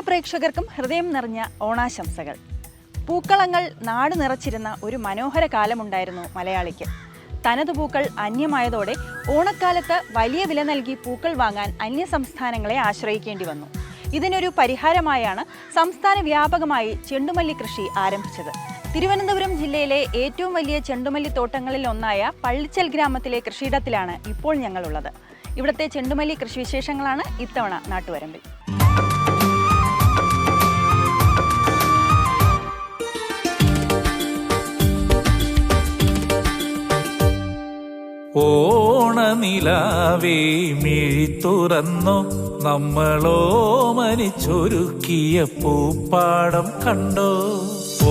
പ്രേക്ഷകർക്കും ഹൃദയം നിറഞ്ഞ ഓണാശംസകൾ. പൂക്കളങ്ങൾ നാട് നിറച്ചിരുന്ന ഒരു മനോഹര കാലമുണ്ടായിരുന്നു മലയാളിക്ക്. തനത് പൂക്കൾ അന്യമായതോടെ ഓണക്കാലത്ത് വലിയ വില നൽകി പൂക്കൾ വാങ്ങാൻ അന്യ സംസ്ഥാനങ്ങളെ ആശ്രയിക്കേണ്ടി വന്നു. ഇതിനൊരു പരിഹാരമായാണ് സംസ്ഥാന വ്യാപകമായി ചെണ്ടുമല്ലി കൃഷി ആരംഭിച്ചത്. തിരുവനന്തപുരം ജില്ലയിലെ ഏറ്റവും വലിയ ചെണ്ടുമല്ലി തോട്ടങ്ങളിൽ ഒന്നായ പള്ളിച്ചൽ ഗ്രാമത്തിലെ കൃഷിയിടത്തിലാണ് ഇപ്പോൾ ഞങ്ങളുള്ളത്. ഇവിടുത്തെ ചെണ്ടുമല്ലി കൃഷിവിശേഷങ്ങളാണ് ഇത്തവണ നാട്ടുവരമ്പിൽ. ഓണനിലാവേ മിഴി തുറന്നു നമ്മളോ മനിച്ചൊരുക്കിയ പൂപ്പാടം കണ്ടോ?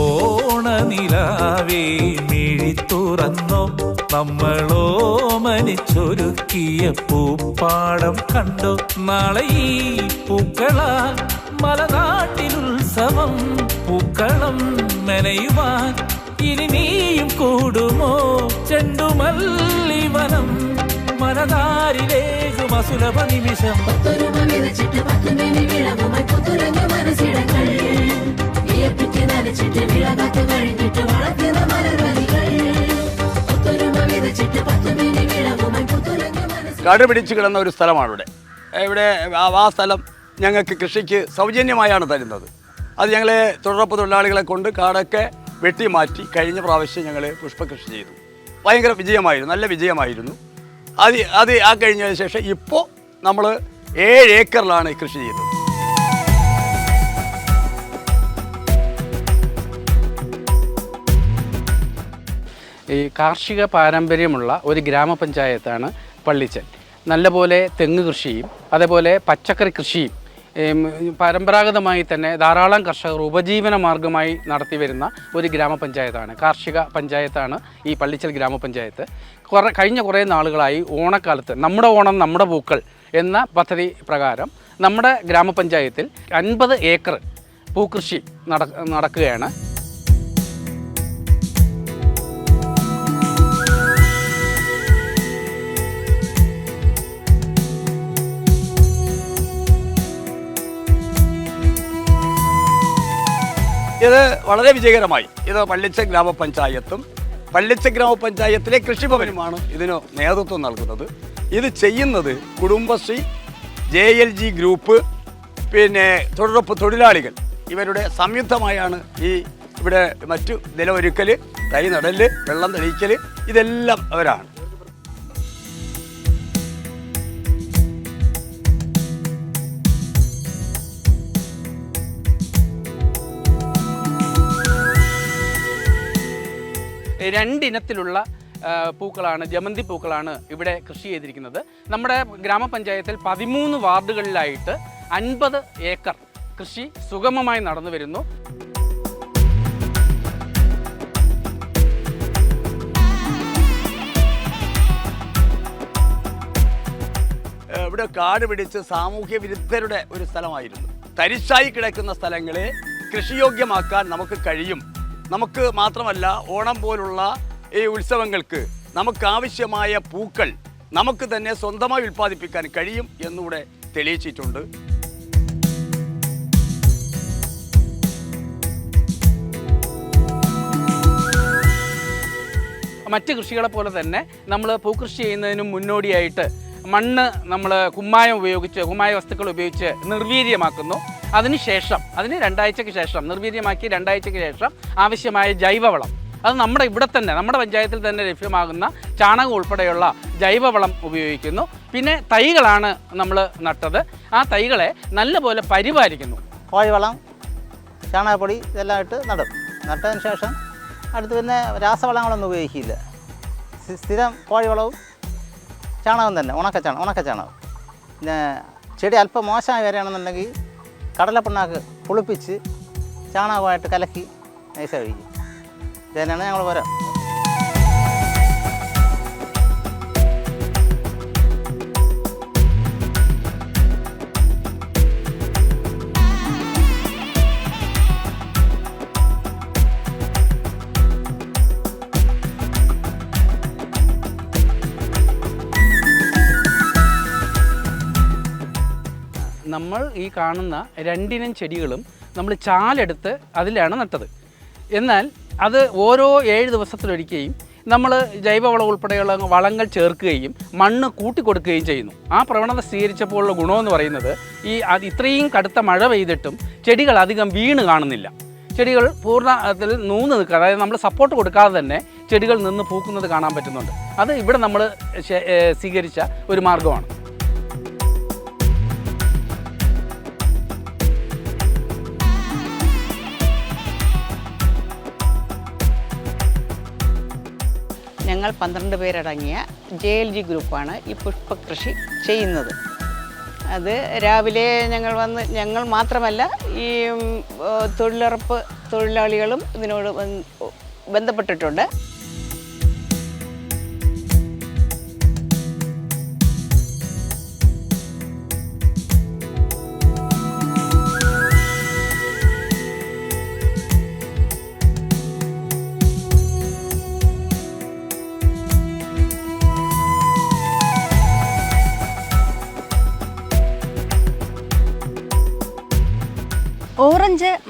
ഓണനിലാവേ മിഴി തുറന്നു നമ്മളോ മനിച്ചൊരുക്കിയ പൂപ്പാടം കണ്ടോ? നാളെ ഈ പൂക്കളാ മലനാട്ടിലുത്സവം പൂക്കളം മെനയുവാൻ ഇനി നീയും കൂടുമോ? ചെണ്ടുമല്ലിവനം മനതാരിലേകും അസുലഭ നിമിഷം. നനച്ചിട്ട് വിളകാത്തു കഴിഞ്ഞിട്ട് വളർത്തുന്ന മലർവലികൾ. ഒത്തൊരുമ വിതച്ചിട്ട് പത്തുമേനി വിളവുമായി പുത്തുലഞ്ഞ മനസ്സിൽ കാട് പിടിച്ച് കിടന്ന ഒരു സ്ഥലമാണ് ഇവിടെ ഇവിടെ ആ- ആ സ്ഥലം ഞങ്ങൾക്ക് കൃഷിക്ക് സൗജന്യമായാണ് തരുന്നത്. അത് ഞങ്ങളെ തൊഴിലുറപ്പ് തൊഴിലാളികളെ കൊണ്ട് കാടൊക്കെ വെട്ടി മാറ്റി കഴിഞ്ഞ പ്രാവശ്യം ഞങ്ങൾ പുഷ്പകൃഷി ചെയ്തു. ഭയങ്കര വിജയമായിരുന്നു നല്ല വിജയമായിരുന്നു. അത് അത് ആ കഴിഞ്ഞതിന് ശേഷം ഇപ്പോൾ നമ്മൾ ഏഴ് ഏക്കറിലാണ് കൃഷി ചെയ്തത്. ഈ കാർഷിക പാരമ്പര്യമുള്ള ഒരു ഗ്രാമപഞ്ചായത്താണ് പള്ളിച്ചൻ. നല്ലപോലെ തെങ്ങ് കൃഷിയും അതേപോലെ പച്ചക്കറി കൃഷിയും പരമ്പരാഗതമായി തന്നെ ധാരാളം കർഷകർ ഉപജീവന മാർഗമായി നടത്തി വരുന്ന ഒരു ഗ്രാമപഞ്ചായത്താണ്. കാർഷിക പഞ്ചായത്താണ് ഈ പള്ളിച്ചൽ ഗ്രാമപഞ്ചായത്ത്. കുറേ കഴിഞ്ഞ കുറേ നാളുകളായി ഓണക്കാലത്ത് നമ്മുടെ ഓണം നമ്മുടെ പൂക്കൾ എന്ന പദ്ധതി പ്രകാരം നമ്മുടെ ഗ്രാമപഞ്ചായത്തിൽ അൻപത് ഏക്കർ പൂക്കൃഷി നട നടക്കുകയാണ്. ഇത് വളരെ വിജയകരമായി. ഇത് പള്ളിച്ച ഗ്രാമപഞ്ചായത്തും പള്ളിച്ച ഗ്രാമപഞ്ചായത്തിലെ കൃഷിഭവനുമാണ് ഇതിന് നേതൃത്വം നൽകുന്നത്. ഇത് ചെയ്യുന്നത് Kudumbashree J L G group പിന്നെ തൊഴിലുറപ്പ് തൊഴിലാളികൾ. ഇവരുടെ സംയുക്തമായാണ് ഈ ഇവിടെ മറ്റു നിലമൊരുക്കൽ തൈ നടൽ വെള്ളം തെളിയിക്കൽ ഇതെല്ലാം അവരാണ്. രണ്ടിനത്തിലുള്ള പൂക്കളാണ് ജമന്തി പൂക്കളാണ് ഇവിടെ കൃഷി ചെയ്തിരിക്കുന്നത്. നമ്മുടെ ഗ്രാമപഞ്ചായത്തിൽ പതിമൂന്ന് വാർഡുകളിലായിട്ട് അൻപത് ഏക്കർ കൃഷി സുഗമമായി നടന്നു വരുന്നു. ഇവിടെ കാട് പിടിച്ച് സാമൂഹ്യ വിരുദ്ധരുടെ ഒരു സ്ഥലമായിരുന്നു. തരിശായി കിടക്കുന്ന സ്ഥലങ്ങളെ കൃഷിയോഗ്യമാക്കാൻ നമുക്ക് കഴിയും. നമുക്ക് മാത്രമല്ല ഓണം പോലുള്ള ഈ ഉത്സവങ്ങൾക്ക് നമുക്ക് ആവശ്യമായ പൂക്കൾ നമുക്ക് തന്നെ സ്വന്തമായി ഉൽപ്പാദിപ്പിക്കാൻ കഴിയും എന്നുകൂടെ തെളിയിച്ചിട്ടുണ്ട്. മറ്റ് കൃഷികളെ പോലെ തന്നെ നമ്മൾ പൂക്കൃഷി ചെയ്യുന്നതിന് മുന്നോടിയായിട്ട് മണ്ണ് നമ്മൾ കുമ്മായം ഉപയോഗിച്ച് കുമ്മായ വസ്തുക്കൾ ഉപയോഗിച്ച് നിർവീര്യമാക്കുന്നു. അതിനുശേഷം അതിന് രണ്ടാഴ്ചയ്ക്ക് ശേഷം നിർവീര്യമാക്കി രണ്ടാഴ്ചയ്ക്ക് ശേഷം ആവശ്യമായ ജൈവവളം. അത് നമ്മുടെ ഇവിടെ തന്നെ നമ്മുടെ പഞ്ചായത്തിൽ തന്നെ ലഭ്യമാകുന്ന ചാണകം ഉൾപ്പെടെയുള്ള ജൈവവളം ഉപയോഗിക്കുന്നു. പിന്നെ തൈകളാണ് നമ്മൾ നട്ടത്. ആ തൈകളെ നല്ലപോലെ പരിപാലിക്കുന്നു. കോഴിവളം ചാണകപ്പൊടി ഇതെല്ലാം ഇട്ട് നടും. നട്ടതിന് ശേഷം അടുത്ത് പിന്നെ രാസവളങ്ങളൊന്നും ഉപയോഗിക്കില്ല. സ്ഥി- സ്ഥിരം കോഴിവളവും ചാണകം തന്നെ ഉണക്കച്ചാണകം ഉണക്കച്ചാണകം. പിന്നെ ചെടി അല്പം മോശമായി വരികയാണെന്നുണ്ടെങ്കിൽ കടലപ്പിണ്ണാക്ക് പുളിപ്പിച്ച് ചാണകമായിട്ട് കലക്കി നൈസ കഴിക്കും ഇതന്നെയാണ് തന്നെയാണ് ഞങ്ങൾ പോരാ നമ്മൾ ഈ കാണുന്ന രണ്ടിനം ചെടികളും നമ്മൾ ചാലെടുത്ത് അതിലാണ് നട്ടത്. എന്നാൽ അത് ഓരോ ഏഴ് ദിവസത്തിലൊരിക്കുകയും നമ്മൾ ജൈവവളം ഉൾപ്പെടെയുള്ള വളങ്ങൾ ചേർക്കുകയും മണ്ണ് കൂട്ടിക്കൊടുക്കുകയും ചെയ്യുന്നു. ആ പ്രവണത സ്വീകരിച്ചപ്പോഴുള്ള ഗുണമെന്ന് പറയുന്നത് ഈ അത് ഇത്രയും കടുത്ത മഴ പെയ്തിട്ടും ചെടികൾ അധികം വീണ് കാണുന്നില്ല. ചെടികൾ പൂർണത്തിൽ നൂന്ന് നിൽക്കുക അതായത് നമ്മൾ സപ്പോർട്ട് കൊടുക്കാതെ തന്നെ ചെടികൾ നിന്ന് പൂക്കുന്നത് കാണാൻ പറ്റുന്നുണ്ട്. അത് ഇവിടെ നമ്മൾ സ്വീകരിച്ച ഒരു മാർഗമാണ് ഞങ്ങൾ പന്ത്രണ്ട് പേരടങ്ങിയ ജെ എൽ ജി ഗ്രൂപ്പാണ് ഈ പുഷ്പകൃഷി ചെയ്യുന്നത്. അത് രാവിലെ ഞങ്ങൾ വന്ന് ഞങ്ങൾ മാത്രമല്ല ഈ തൊഴിലുറപ്പ് തൊഴിലാളികളും ഇതിനോട് ബന്ധപ്പെട്ടിട്ടുണ്ട്.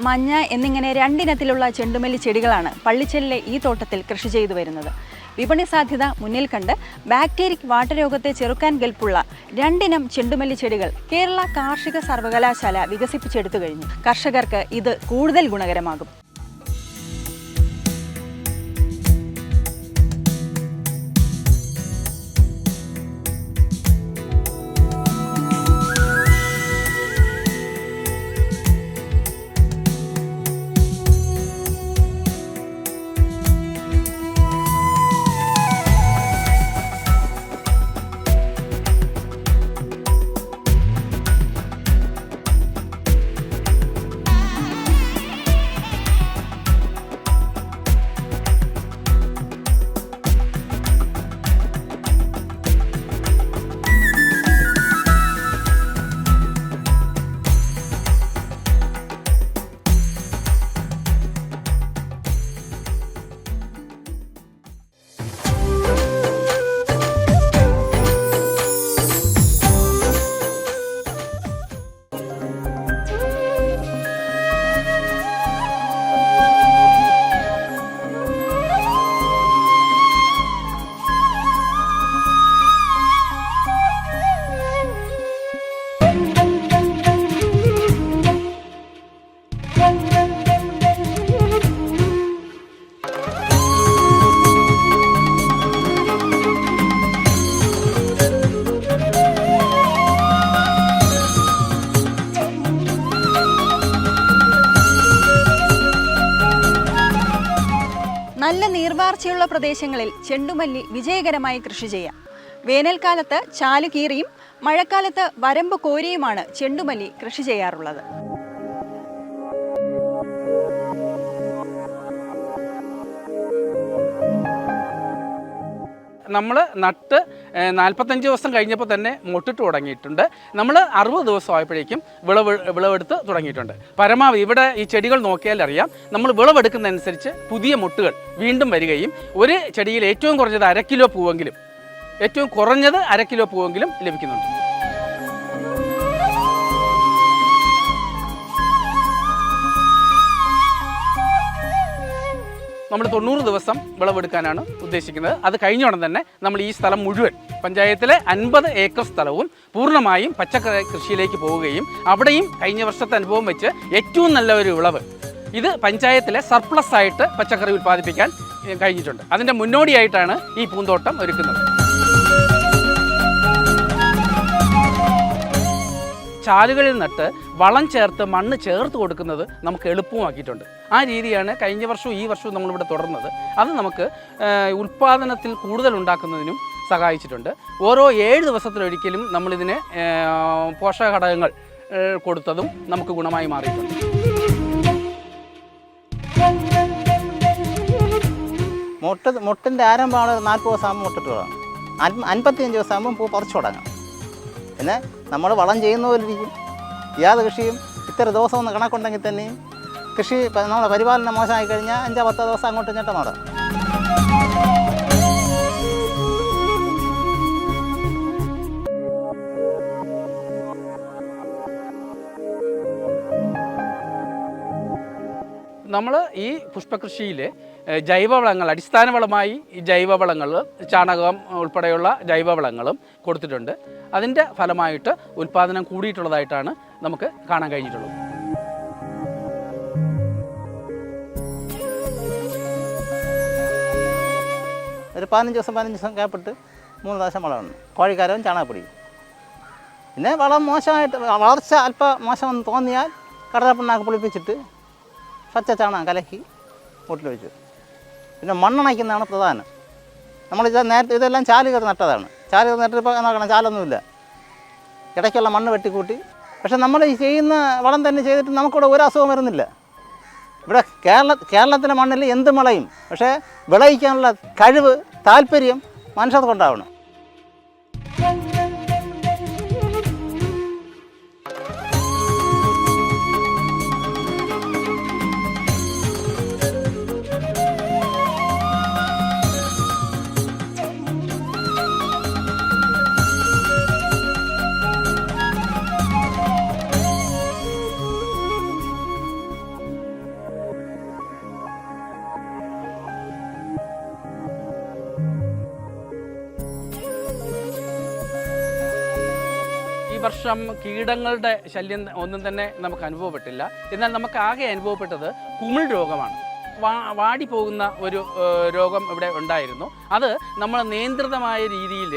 മഞ്ഞ എന്നിങ്ങനെ രണ്ടിനത്തിലുള്ള ചെണ്ടുമല്ലി ചെടികളാണ് പള്ളിച്ചെല്ലിലെ ഈ തോട്ടത്തിൽ കൃഷി ചെയ്തു വരുന്നത്. വിപണി സാധ്യത മുന്നിൽ കണ്ട് ബാക്ടീരിക് വാട്ടരോഗത്തെ ചെറുക്കാൻ കെൽപ്പുള്ള രണ്ടിനം ചെണ്ടുമല്ലി ചെടികൾ കേരള കാർഷിക സർവകലാശാല വികസിപ്പിച്ചെടുത്തു കഴിഞ്ഞു. കർഷകർക്ക് ഇത് കൂടുതൽ ഗുണകരമാകും. നീർവാർച്ചയുള്ള പ്രദേശങ്ങളിൽ ചെണ്ടുമല്ലി വിജയകരമായി കൃഷി ചെയ്യാം. വേനൽക്കാലത്ത് ചാലുകീറിയും മഴക്കാലത്ത് വരമ്പ് കോരിയുമാണ് ചെണ്ടുമല്ലി കൃഷി ചെയ്യാറുള്ളത്. നമ്മൾ നട്ട് നാൽപ്പത്തഞ്ച് ദിവസം കഴിഞ്ഞപ്പോൾ തന്നെ മൊട്ടിട്ട് തുടങ്ങിയിട്ടുണ്ട്. നമ്മൾ അറുപത് ദിവസം ആയപ്പോഴേക്കും വിളവ് വിളവെടുത്ത് തുടങ്ങിയിട്ടുണ്ട്. പരമാവധി ഇവിടെ ഈ ചെടികൾ നോക്കിയാൽ അറിയാം. നമ്മൾ വിളവെടുക്കുന്നതനുസരിച്ച് പുതിയ മുട്ടുകൾ വീണ്ടും വരികയും ഒരു ചെടിയിൽ ഏറ്റവും കുറഞ്ഞത് അര കിലോ പൂവെങ്കിലും ഏറ്റവും കുറഞ്ഞത് അര കിലോ പൂവെങ്കിലും ലഭിക്കുന്നുണ്ട്. നമ്മൾ തൊണ്ണൂറ് ദിവസം വിളവെടുക്കാനാണ് ഉദ്ദേശിക്കുന്നത്. അത് കഴിഞ്ഞ ഉടൻ തന്നെ നമ്മൾ ഈ സ്ഥലം മുഴുവൻ പഞ്ചായത്തിലെ അൻപത് ഏക്കർ സ്ഥലവും പൂർണമായും പച്ചക്കറി കൃഷിയിലേക്ക് പോവുകയും അവിടെയും കഴിഞ്ഞ വർഷത്തെ അനുഭവം വെച്ച് ഏറ്റവും നല്ല ഒരു വിളവ് ഇത് പഞ്ചായത്തിലെ സർപ്ലസ് ആയിട്ട് പച്ചക്കറി ഉൽപ്പാദിപ്പിക്കാൻ കഴിഞ്ഞിട്ടുണ്ട്. അതിന്റെ മുന്നോടിയായിട്ടാണ് ഈ പൂന്തോട്ടം ഒരുക്കുന്നത്. ചാലുകളിൽ നട്ട് വളം ചേർത്ത് മണ്ണ് ചേർത്ത് കൊടുക്കുന്നത് നമുക്ക് എളുപ്പമാക്കിയിട്ടുണ്ട്. ആ രീതിയാണ് കഴിഞ്ഞ വർഷവും ഈ വർഷവും നമ്മളിവിടെ തുടർന്നത്. അത് നമുക്ക് ഉൽപ്പാദനത്തിൽ കൂടുതൽ ഉണ്ടാക്കുന്നതിനും സഹായിച്ചിട്ടുണ്ട്. ഓരോ ഏഴ് ദിവസത്തിലൊരിക്കലും നമ്മളിതിന് പോഷക പോഷകഘടകങ്ങൾ ഏഹ്, കൊടുത്തതും നമുക്ക് ഗുണമായി മാറിയിട്ടുണ്ട്. മുട്ട മുട്ടിന്റെ ആരംഭമാണ് നാൽപ്പത് ദിവസം ആകുമ്പോൾ മുട്ടിട്ട് തുടങ്ങും. അൻ- അൻപത്തിയഞ്ച് ദിവസം ആകുമ്പോൾ പൂ പറിച്ചു തുടങ്ങും. പിന്നെ നമ്മൾ വളം ചെയ്യുന്ന പോലെ ഇരിക്കും. യാതൊരു കൃഷിയും ഇത്ര ദിവസം ഒന്ന് കണക്കുണ്ടെങ്കിൽ തന്നെ കൃഷി നമ്മളെ പരിപാലനം മോശമായി കഴിഞ്ഞാൽ അഞ്ചോ പത്തോ ദിവസം അങ്ങോട്ട് ഇങ്ങോട്ടും നമ്മൾ ഈ പുഷ്പകൃഷിയിൽ ജൈവവളങ്ങൾ അടിസ്ഥാനവളമായി ഈ ജൈവവളങ്ങൾ ചാണകം ഉൾപ്പെടെയുള്ള ജൈവവളങ്ങളും കൊടുത്തിട്ടുണ്ട്. അതിന്റെ ഫലമായിട്ട് ഉൽപ്പാദനം കൂടിയിട്ടുള്ളതായിട്ടാണ് നമുക്ക് കാണാൻ കഴിഞ്ഞിട്ടുള്ളത്. ഒരു പതിനഞ്ച് ദിവസം പതിനഞ്ച് ദിവസം കേപ്പിട്ട് മൂന്ന് പ്രാവശ്യം വളമാണ് കോഴിക്കാരവും ചാണകപ്പൊടിയും. പിന്നെ വളം മോശമായിട്ട് വളർച്ച അല്പം മോശമെന്ന് തോന്നിയാൽ കടലപ്പിണ്ണാക്ക് പുളിപ്പിച്ചിട്ട് പച്ച ചാണകം കലക്കി വീട്ടിലൊഴിച്ചു പിന്നെ മണ്ണണയ്ക്കുന്നതാണ് പ്രധാനം. നമ്മളിത് നേരത്തെ ഇതെല്ലാം ചാലുകർ നട്ടതാണ്. ചാലുകർ നട്ടിപ്പോൾ നോക്കണം ചാലൊന്നുമില്ല. ഇടയ്ക്കുള്ള മണ്ണ് വെട്ടിക്കൂട്ടി. പക്ഷെ നമ്മൾ ഈ ചെയ്യുന്ന വളം തന്നെ ചെയ്തിട്ട് നമുക്കിവിടെ ഒരു അസുഖം വരുന്നില്ല. ഇവിടെ കേരള കേരളത്തിലെ മണ്ണിൽ എന്ത് മുളയും? പക്ഷേ വിളയിക്കാനുള്ള കഴിവ് താല്പര്യം മനുഷ്യർക്ക് വർഷം കീടങ്ങളുടെ ശല്യം ഒന്നും തന്നെ നമുക്ക് അനുഭവപ്പെട്ടില്ല. എന്നാൽ നമുക്ക് ആകെ അനുഭവപ്പെട്ടത് കുമിൾ രോഗമാണ്. വാടി പോകുന്ന ഒരു രോഗം ഇവിടെ ഉണ്ടായിരുന്നു. അത് നമ്മൾ നിയന്ത്രിതമായ രീതിയിൽ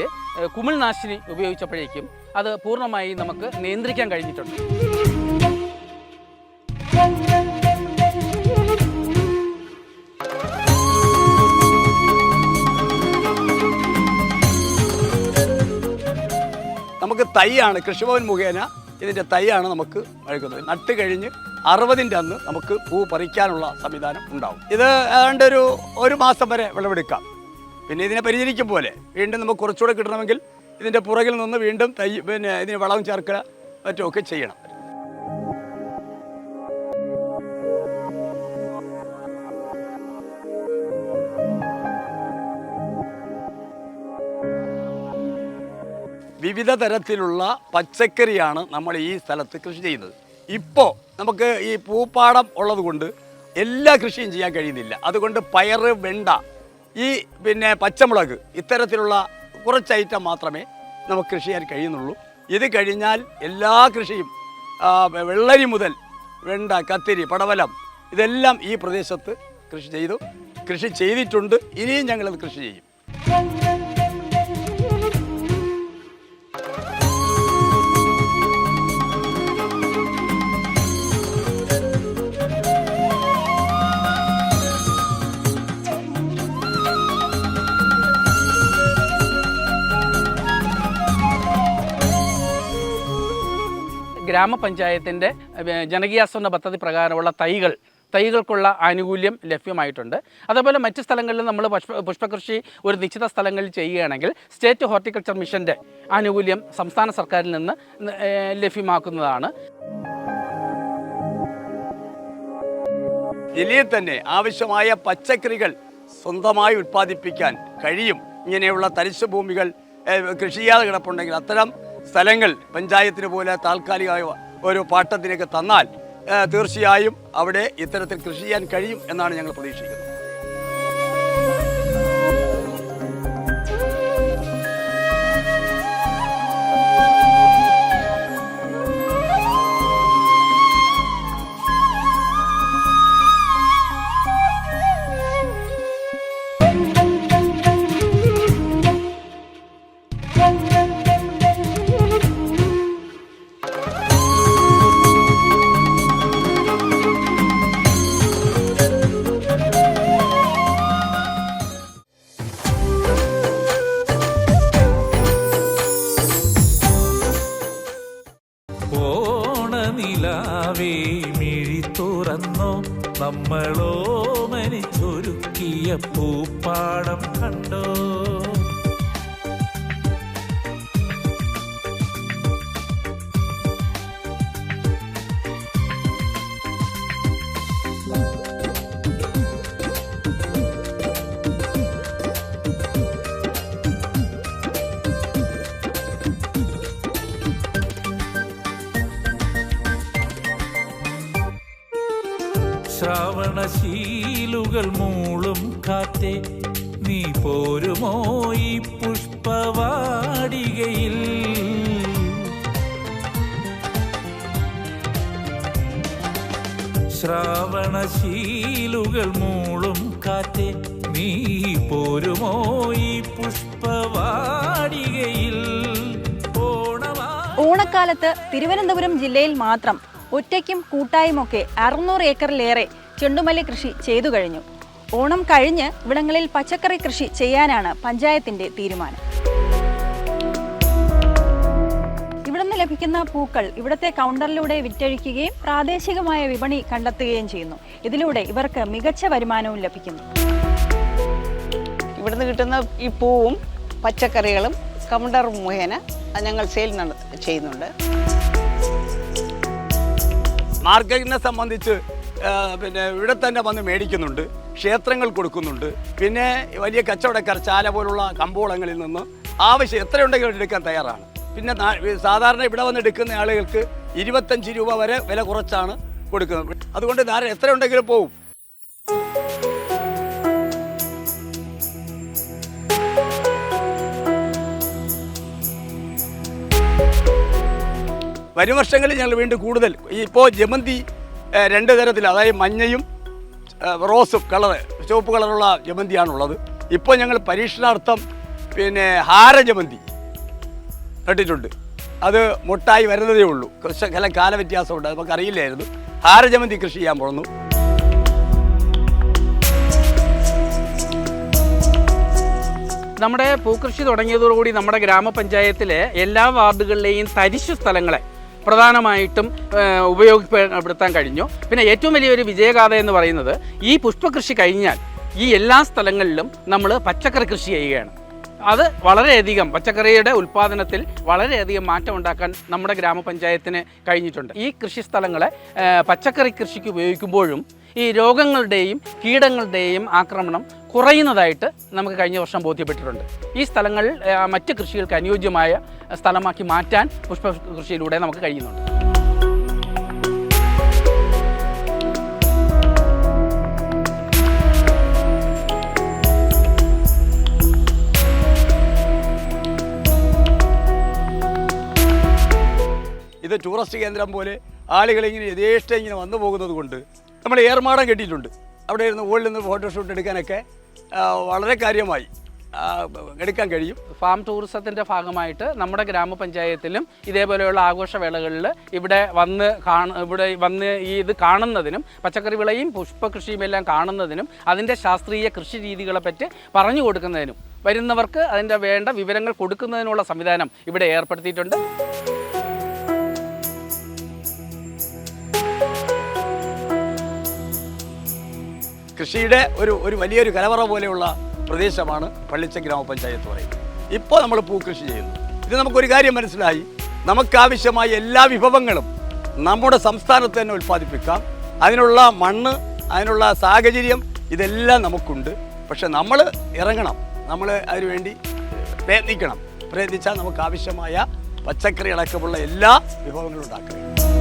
കുമിൾനാശിനി ഉപയോഗിച്ചപ്പോഴേക്കും അത് പൂർണമായി നമുക്ക് നിയന്ത്രിക്കാൻ കഴിഞ്ഞിട്ടുണ്ട്. നമുക്ക് തൈയാണ് കൃഷിഭവൻ മുഖേന ഇതിന്റെ തൈയാണ് നമുക്ക് അഴുകുന്നത് നട്ട് കഴിഞ്ഞ് അറുപതിന്റെ അന്ന് നമുക്ക് പൂ പറിക്കാനുള്ള സംവിധാനം ഉണ്ടാവും. ഇത് ഏതാണ്ട് ഒരു ഒരു മാസം വരെ വിളവെടുക്കാം. പിന്നെ ഇതിനെ പരിചരിക്കും പോലെ വീണ്ടും നമുക്ക് കുറച്ചുകൂടെ കിട്ടണമെങ്കിൽ ഇതിന്റെ പുറകിൽ നിന്ന് വീണ്ടും തൈ പിന്നെ ഇതിന് വളം ചേർക്കുക മറ്റുമൊക്കെ ചെയ്യണം. വിവിധ തരത്തിലുള്ള പച്ചക്കറിയാണ് നമ്മൾ ഈ സ്ഥലത്ത് കൃഷി ചെയ്യുന്നത്. ഇപ്പോൾ നമുക്ക് ഈ പൂപ്പാടം ഉള്ളതുകൊണ്ട് എല്ലാ കൃഷിയും ചെയ്യാൻ കഴിയുന്നില്ല. അതുകൊണ്ട് പയറ് വെണ്ട ഈ പിന്നെ പച്ചമുളക് ഇത്തരത്തിലുള്ള കുറച്ച് ഐറ്റം മാത്രമേ നമുക്ക് കൃഷി ചെയ്യാൻ കഴിയുന്നുള്ളൂ. ഇത് കഴിഞ്ഞാൽ എല്ലാ കൃഷിയും വെള്ളരി മുതൽ വെണ്ട കത്തിരി പടവലം ഇതെല്ലാം ഈ പ്രദേശത്ത് കൃഷി ചെയ്തു. കൃഷി ചെയ്തിട്ടുണ്ട്. ഇനിയും ഞങ്ങളത് കൃഷി ചെയ്യും. ഗ്രാമപഞ്ചായത്തിന്റെ ഏഹ്, ജനകീയാസൂരണ പദ്ധതി പ്രകാരമുള്ള തൈകൾ തൈകൾക്കുള്ള ആനുകൂല്യം ലഭ്യമായിട്ടുണ്ട്. അതേപോലെ മറ്റ് സ്ഥലങ്ങളിൽ നമ്മൾ പുഷ്പ പുഷ്പകൃഷി ഒരു നിശ്ചിത സ്ഥലങ്ങളിൽ ചെയ്യുകയാണെങ്കിൽ സ്റ്റേറ്റ് ഹോർട്ടിക്കൾച്ചർ മിഷന്റെ ആനുകൂല്യം സംസ്ഥാന സർക്കാരിൽ നിന്ന് ലഭ്യമാക്കുന്നതാണ്. ജില്ലയിൽ തന്നെ ആവശ്യമായ പച്ചക്കറികൾ സ്വന്തമായി ഉൽപ്പാദിപ്പിക്കാൻ കഴിയും. ഇങ്ങനെയുള്ള തരിശുഭൂമികൾ ചെയ്യാതെ കിടപ്പുണ്ടെങ്കിൽ അത്തരം സ്ഥലങ്ങൾ പഞ്ചായത്തിന് പോലെ താൽക്കാലികമായ ഒരു പാട്ടത്തിലേക്ക് തന്നാൽ തീർച്ചയായും അവിടെ ഇത്തരത്തിൽ കൃഷി ചെയ്യാൻ കഴിയും എന്നാണ് ഞങ്ങൾ പ്രതീക്ഷിക്കുന്നത്. കണ്ടോ ശ്രാവണശീലുകൾ മൂളും കാറ്റേ നീ പോരുമോ ഈ പുഷ്പവാടികയിൽ? ഓണക്കാലത്ത് തിരുവനന്തപുരം ജില്ലയിൽ മാത്രം ഒറ്റയ്ക്കും കൂട്ടായുമൊക്കെ അറുന്നൂറ് ഏക്കറിലേറെ ചെണ്ടുമല്ലി കൃഷി ചെയ്തു കഴിഞ്ഞു. ഓണം കഴിഞ്ഞ് ഇവിടങ്ങളിൽ പച്ചക്കറി കൃഷി ചെയ്യാനാണ് പഞ്ചായത്തിന്റെ തീരുമാനം. ഇവിടുന്ന് ലഭിക്കുന്ന പൂക്കൾ ഇവിടുത്തെ കൗണ്ടറിലൂടെ വിറ്റഴിക്കുകയും പ്രാദേശികമായ വിപണി കണ്ടെത്തുകയും ചെയ്യുന്നു. ഇതിലൂടെ ഇവർക്ക് മികച്ച വരുമാനവും ലഭിക്കുന്നു ഇവിടുന്ന് കിട്ടുന്ന ഈ പൂവും പച്ചക്കറികളും കൗണ്ടർ മുഖേന ഞങ്ങൾ സെയിൽ നട ചെയ്യുന്നുണ്ട്. മാർക്കറ്റിനെ സംബന്ധിച്ച് പിന്നെ ഇവിടെ തന്നെ വന്ന് മേടിക്കുന്നുണ്ട് ക്ഷേത്രങ്ങൾ കൊടുക്കുന്നുണ്ട് പിന്നെ വലിയ കച്ചവടക്കാർ ചാല പോലുള്ള കമ്പോളങ്ങളിൽ നിന്ന് ആവശ്യം എത്രയുണ്ടെങ്കിലും എടുക്കാൻ തയ്യാറാണ്. പിന്നെ സാധാരണ ഇവിടെ വന്ന് എടുക്കുന്ന ആളുകൾക്ക് ഇരുപത്തഞ്ച് രൂപ വരെ വില കുറച്ചാണ് കൊടുക്കുന്നത്. അതുകൊണ്ട് എത്ര ഉണ്ടെങ്കിലും പോവും. വരും വർഷങ്ങളിൽ ഞങ്ങൾ വീണ്ടും കൂടുതൽ. ഇപ്പോൾ ജമന്തി രണ്ട് തരത്തിൽ അതായത് മഞ്ഞയും റോസും കളറ് ചുവപ്പ് കളറുള്ള ജമന്തിയാണുള്ളത്. ഇപ്പോൾ ഞങ്ങൾ പരീക്ഷണാർത്ഥം പിന്നെ ഹാര ജമന്തി നട്ടിട്ടുണ്ട് അത് മുട്ടായി വരുന്നതേ ഉള്ളൂ. ചില കാലവ്യത്യാസമുണ്ട് അത് നമുക്കറിയില്ലായിരുന്നു. അറിയില്ലായിരുന്നു ഹാര കൃഷി ചെയ്യാൻ പോകുന്നു നമ്മുടെ പൂക്കൃഷി തുടങ്ങിയതോടുകൂടി നമ്മുടെ ഗ്രാമപഞ്ചായത്തിലെ എല്ലാ വാർഡുകളിലെയും തരിശു സ്ഥലങ്ങളെ പ്രധാനമായിട്ടും ഉപയോഗപ്പെടുത്താൻ കഴിഞ്ഞു. പിന്നെ ഏറ്റവും വലിയൊരു വിജയഗാഥ എന്ന് പറയുന്നത് ഈ പുഷ്പകൃഷി കഴിഞ്ഞാൽ ഈ എല്ലാ സ്ഥലങ്ങളിലും നമ്മൾ പച്ചക്കറി കൃഷി ചെയ്യുകയാണ്. അത് വളരെയധികം പച്ചക്കറിയുടെ ഉൽപ്പാദനത്തിൽ വളരെയധികം മാറ്റം ഉണ്ടാക്കാൻ നമ്മുടെ ഗ്രാമപഞ്ചായത്തിന് കഴിഞ്ഞിട്ടുണ്ട്. ഈ കൃഷിസ്ഥലങ്ങളെ പച്ചക്കറി കൃഷിക്ക് ഉപയോഗിക്കുമ്പോഴും ഈ രോഗങ്ങളുടെയും കീടങ്ങളുടെയും ആക്രമണം കുറയുന്നതായിട്ട് നമുക്ക് കഴിഞ്ഞ വർഷം ബോധ്യപ്പെട്ടിട്ടുണ്ട്. ഈ സ്ഥലങ്ങൾ മറ്റ് കൃഷികൾക്ക് അനുയോജ്യമായ സ്ഥലമാക്കി മാറ്റാൻ പുഷ്പ കൃഷിയിലൂടെ നമുക്ക് കഴിയുന്നുണ്ട്. ഇത് ടൂറിസ്റ്റ് കേന്ദ്രം പോലെ ആളുകൾ ഇങ്ങനെ യഥേഷ്ടം ഇങ്ങനെ വന്നു പോകുന്നത് കൊണ്ട് നമ്മൾ ഏർമാടം കെട്ടിയിട്ടുണ്ട്. അവിടെ ഇരുന്ന് മുകളിൽ നിന്ന് ഫോട്ടോഷൂട്ട് എടുക്കാനൊക്കെ വളരെ കാര്യമായി എടുക്കാൻ കഴിയും. ഫാം ടൂറിസത്തിന്റെ ഭാഗമായിട്ട് നമ്മുടെ ഗ്രാമപഞ്ചായത്തിലും ഇതേപോലെയുള്ള ആഘോഷവേളകളിൽ ഇവിടെ വന്ന് കാണ ഇവിടെ വന്ന് ഈ ഇത് കാണുന്നതിനും പച്ചക്കറി വിളയും പുഷ്പകൃഷിയും എല്ലാം കാണുന്നതിനും അതിന്റെ ശാസ്ത്രീയ കൃഷി രീതികളെപ്പറ്റി പറഞ്ഞു കൊടുക്കുന്നതിനും വരുന്നവർക്ക് അതിന്റെ വേണ്ട വിവരങ്ങൾ കൊടുക്കുന്നതിനുള്ള സംവിധാനം ഇവിടെ ഏർപ്പെടുത്തിയിട്ടുണ്ട്. കൃഷിയുടെ ഒരു ഒരു വലിയൊരു കലവറ പോലെയുള്ള പ്രദേശമാണ് പള്ളിച്ച ഗ്രാമപഞ്ചായത്ത് പറയുന്നത്. ഇപ്പോൾ നമ്മൾ പൂക്കൃഷി ചെയ്യുന്നു. ഇത് നമുക്കൊരു കാര്യം മനസ്സിലായി. നമുക്കാവശ്യമായ എല്ലാ വിഭവങ്ങളും നമ്മുടെ സംസ്ഥാനത്ത് തന്നെ ഉൽപ്പാദിപ്പിക്കാം. അതിനുള്ള മണ്ണ് അതിനുള്ള സാഹചര്യം ഇതെല്ലാം നമുക്കുണ്ട്. പക്ഷെ നമ്മൾ ഇറങ്ങണം. നമ്മൾ അതിനുവേണ്ടി പ്രയത്നിക്കണം. പ്രയത്നിച്ചാൽ നമുക്ക് ആവശ്യമായ പച്ചക്കറി അടക്കമുള്ള എല്ലാ വിഭവങ്ങളും ഉണ്ടാക്കാം.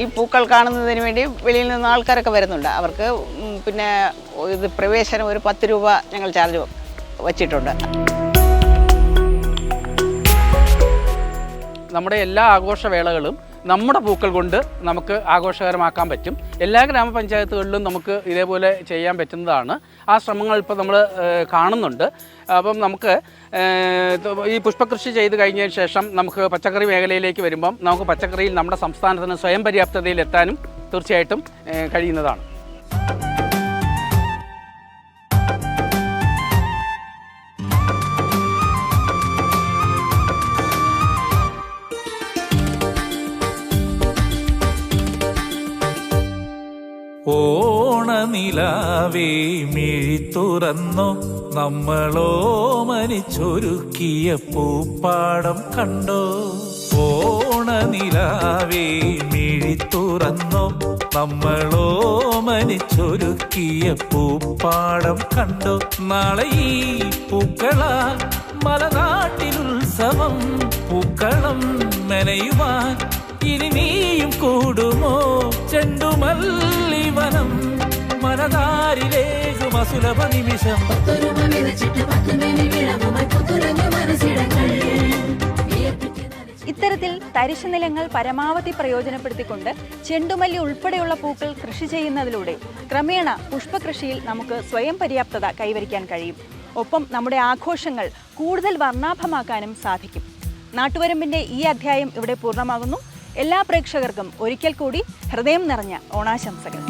ഈ പൂക്കൾ കാണുന്നതിന് വേണ്ടി വെളിയിൽ നിന്ന് ആൾക്കാരൊക്കെ വരുന്നുണ്ട്. അവർക്ക് പിന്നെ ഇത് പ്രവേശനം ഒരു പത്ത് രൂപ ഞങ്ങൾ ചാർജ് വച്ചിട്ടുണ്ട്. നമ്മുടെ എല്ലാ ആഘോഷവേളകളും നമ്മുടെ പൂക്കൾ കൊണ്ട് നമുക്ക് ആഘോഷകരമാക്കാൻ പറ്റും. എല്ലാ ഗ്രാമപഞ്ചായത്തുകളിലും നമുക്ക് ഇതേപോലെ ചെയ്യാൻ പറ്റുന്നതാണ്. ആ ശ്രമങ്ങൾ ഇപ്പോൾ നമ്മൾ കാണുന്നുണ്ട്. അപ്പം നമുക്ക് ഈ പുഷ്പകൃഷി ചെയ്ത് കഴിഞ്ഞതിന് ശേഷം നമുക്ക് പച്ചക്കറി മേഖലയിലേക്ക് വരുമ്പം നമുക്ക് പച്ചക്കറിയിൽ നമ്മുടെ സംസ്ഥാനത്തിന് സ്വയം പര്യാപ്തതയിലെത്താനും തീർച്ചയായിട്ടും ഏഹ്, കഴിയുന്നതാണ്. ഓണനിലാവേ മിഴി തുറന്നോ. നമ്മളോ മനിച്ചൊരുക്കിയ പൂപ്പാടം കണ്ടോ. ഓണ നിലാവേ മിഴി തുറന്നോ. നമ്മളോ മനിച്ചൊരുക്കിയ പൂപ്പാടം കണ്ടോ. നാളെ ഈ പൂക്കളാ മലനാട്ടിലുത്സവം പൂക്കളം മെനയുവാൻ മനസ്സിടങ്ങൾ വിയർപ്പിച്ച് നിമിഷം. ഇത്തരത്തിൽ തരിശു നിലങ്ങൾ പരമാവധി പ്രയോജനപ്പെടുത്തിക്കൊണ്ട് ചെണ്ടുമല്ലി ഉൾപ്പെടെയുള്ള പൂക്കൾ കൃഷി ചെയ്യുന്നതിലൂടെ ക്രമേണ പുഷ്പകൃഷിയിൽ നമുക്ക് സ്വയം പര്യാപ്തത കൈവരിക്കാൻ കഴിയും. ഒപ്പം നമ്മുടെ ആഘോഷങ്ങൾ കൂടുതൽ വർണാഭമാക്കാനും സാധിക്കും. നാട്ടുവരമ്പിന്റെ ഈ അധ്യായം ഇവിടെ പൂർണമാകുന്നു. എല്ലാ പ്രേക്ഷകർക്കും ഒരിക്കൽ കൂടി ഹൃദയം നിറഞ്ഞ ഓണാശംസകൾ.